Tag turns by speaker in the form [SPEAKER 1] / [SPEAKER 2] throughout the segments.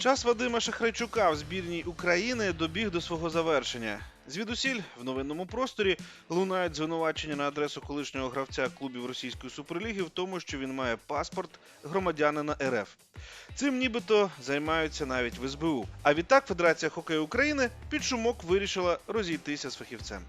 [SPEAKER 1] Час Вадима Шахрайчука в збірній України добіг до свого завершення. Звідусіль в новинному просторі лунають звинувачення на адресу колишнього гравця клубів Російської суперліги в тому, що він має паспорт громадянина РФ. Цим нібито займаються навіть в СБУ. А відтак Федерація хокею України під шумок вирішила розійтися з фахівцем.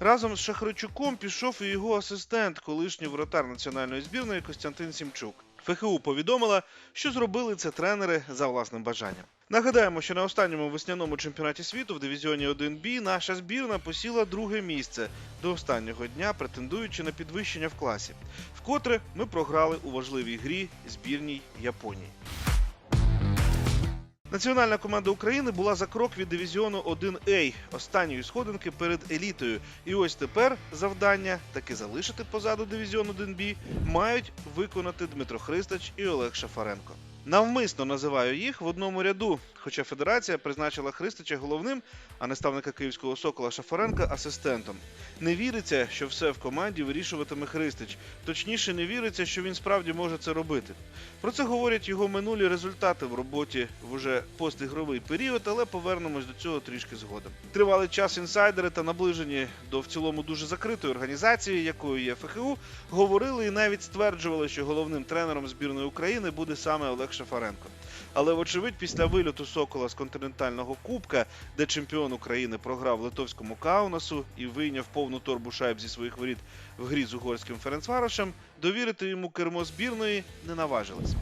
[SPEAKER 1] Разом з Шахрайчуком пішов і його асистент, колишній воротар національної збірної Костянтин Сімчук. ФХУ повідомила, що зробили це тренери за власним бажанням. Нагадаємо, що на останньому весняному чемпіонаті світу в дивізіоні 1Б наша збірна посіла друге місце до останнього дня, претендуючи на підвищення в класі. Вкотре ми програли у важливій грі збірній Японії. Національна команда України була за крок від дивізіону 1А, останньої сходинки перед елітою. І ось тепер завдання таки залишити позаду дивізіон 1Б мають виконати Дмитро Христач і Олег Шафаренко. Навмисно називаю їх в одному ряду, хоча федерація призначила Христича головним, а наставника київського сокола Шафаренка асистентом. Не віриться, що все в команді вирішуватиме Христич. Точніше, не віриться, що він справді може це робити. Про це говорять його минулі результати в роботі в уже постігровий період, але повернемось до цього трішки згодом. Тривалий час інсайдери та наближені до в цілому дуже закритої організації, якою є ФХУ, говорили і навіть стверджували, що головним тренером збірної України буде саме Олег Шафаренко. Але, вочевидь, після вильоту Сокола з континентального кубка, де чемпіон України програв литовському Каунасу і вийняв повну торбу шайб зі своїх воріт в грі з угорським Ференцварашем, довірити йому кермо збірної не наважились.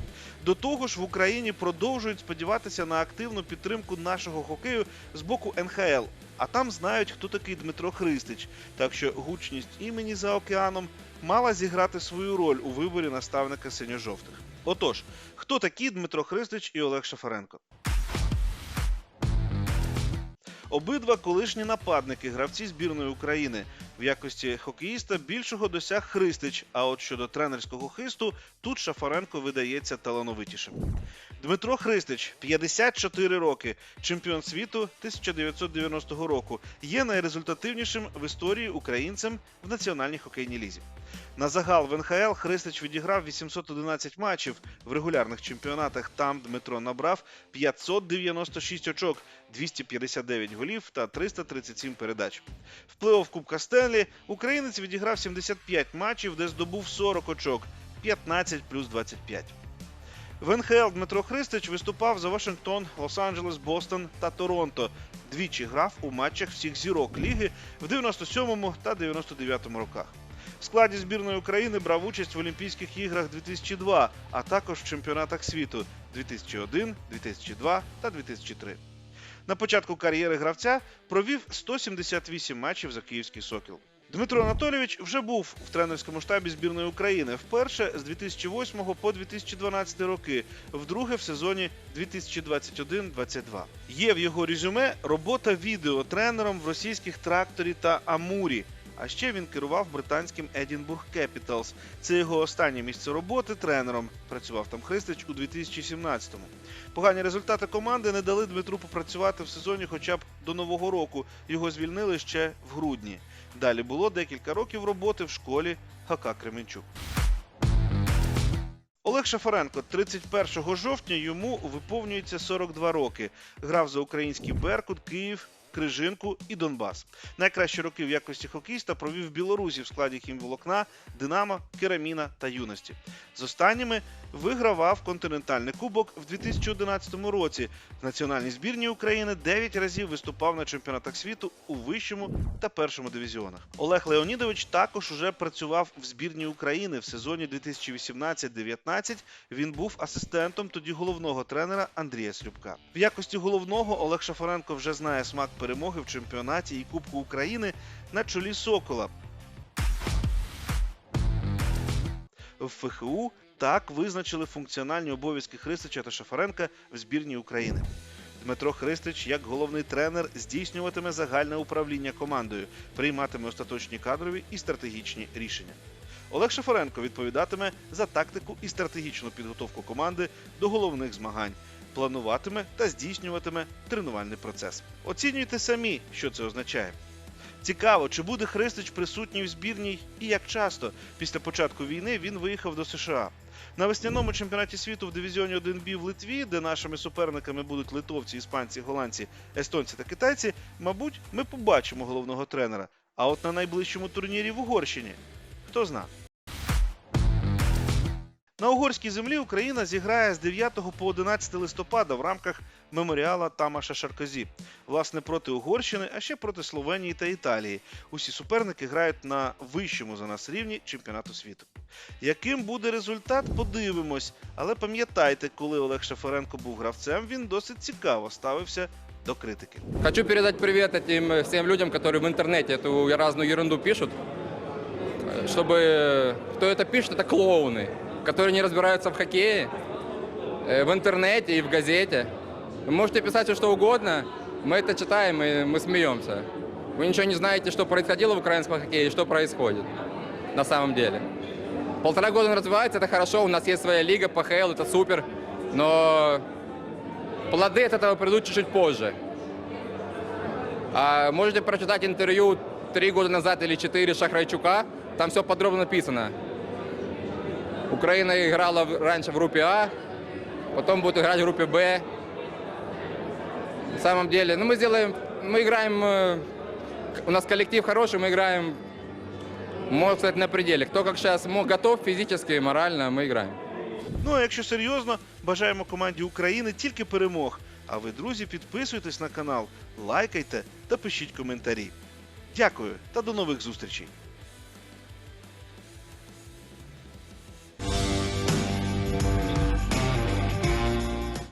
[SPEAKER 1] До того ж, в Україні продовжують сподіватися на активну підтримку нашого хокею з боку НХЛ. А там знають, хто такий Дмитро Христич. Так що гучність імені за океаном мала зіграти свою роль у виборі наставника синьо-жовтих. Отож, хто такі Дмитро Христич і Олег Шафаренко? Обидва колишні нападники, гравці збірної України. В якості хокеїста більшого досяг Христич. А от щодо тренерського хисту, тут Шафаренко видається талановитішим. Дмитро Христич, 54 роки, чемпіон світу 1990 року, є найрезультативнішим в історії українцем в національній хокейній лізі. На загал в НХЛ Христич відіграв 811 матчів в регулярних чемпіонатах. Там Дмитро набрав 596 очок, 259 голів та 337 передач. В плей-офф Кубка Стенлі українець відіграв 75 матчів, де здобув 40 очок, 15 плюс 25. В НХЛ Дмитро Христич виступав за Вашингтон, Лос-Анджелес, Бостон та Торонто. Двічі грав у матчах всіх зірок ліги в 97 та 99 роках. В складі збірної України брав участь в Олімпійських іграх 2002, а також в чемпіонатах світу 2001, 2002 та 2003. На початку кар'єри гравця провів 178 матчів за київський сокіл. Дмитро Анатолійович вже був в тренерському штабі збірної України вперше з 2008 по 2012 роки, вдруге в сезоні 2021-22. Є в його резюме робота відеотренером в російських тракторі та Амурі. А ще він керував британським Едінбург Capitals. Це його останнє місце роботи тренером. Працював там Христич у 2017-му. Погані результати команди не дали Дмитру попрацювати в сезоні хоча б до нового року. Його звільнили ще в грудні. Далі було декілька років роботи в школі ГК Кременчук. Олег Шафаренко 31 жовтня йому виповнюється 42 роки. Грав за український Беркут, Київ, Крижинку і Донбас. Найкращі роки в якості хокеїста провів в Білорусі в складі хімволокна, Динамо, Кераміна та юності. З останніми вигравав континентальний кубок в 2011 році. В національній збірні України 9 разів виступав на чемпіонатах світу у вищому та першому дивізіонах. Олег Леонідович також уже працював в збірні України в сезоні 2018-19. Він був асистентом тоді головного тренера Андрія Слюбка. В якості головного Олег Шафаренко вже знає смак перемоги в чемпіонаті і Кубку України на чолі Сокола. В ФХУ так визначили функціональні обов'язки Христича та Шафаренка в збірні України. Дмитро Христич, як головний тренер, здійснюватиме загальне управління командою, прийматиме остаточні кадрові і стратегічні рішення. Олег Шафаренко відповідатиме за тактику і стратегічну підготовку команди до головних змагань, плануватиме та здійснюватиме тренувальний процес. Оцінюйте самі, що це означає. Цікаво, чи буде Христич присутній в збірній і як часто після початку війни він виїхав до США. На весняному чемпіонаті світу в дивізіоні 1Б в Литві, де нашими суперниками будуть литовці, іспанці, голландці, естонці та китайці, мабуть, ми побачимо головного тренера. А от на найближчому турнірі в Угорщині хто зна. На угорській землі Україна зіграє з 9 по 11 листопада в рамках меморіала Тамаша Шаркозі. Власне, проти Угорщини, а ще проти Словенії та Італії. Усі суперники грають на вищому за нас рівні чемпіонату світу. Яким буде результат, подивимось. Але пам'ятайте, коли Олег Шафаренко був гравцем, він досить цікаво ставився до критики.
[SPEAKER 2] Хочу передать привет этим э, всем людям, которые в интернете эту разную ерунду пишут. Э, Чтобы э, кто это пишет, это клоуны, Которые не разбираются в хоккее, э, в интернете и в газете. Вы можете писать все что угодно, мы это читаем и мы смеемся. Вы ничего не знаете, что происходило в украинском хоккее и что происходит на самом деле. Полтора года он развивается, это хорошо, у нас есть своя лига, ПХЛ, это супер, но Плоды от этого придут чуть-чуть позже. А можете прочитать интервью три года назад или четыре Шахрайчука. Там все подробно написано. Украина играла в- раньше в группе А, потом будет играть в группе Б. На самом деле, ну мы сделаем, мы играем, э, у нас коллектив хороший, мы играем, можно сказать, на пределе. Кто как сейчас готов физически и морально, мы играем.
[SPEAKER 1] Ну а якщо серйозно, бажаємо команді України тільки перемог. А ви, друзі, підписуйтесь на канал, лайкайте та пишіть коментарі. Дякую та до нових зустрічей!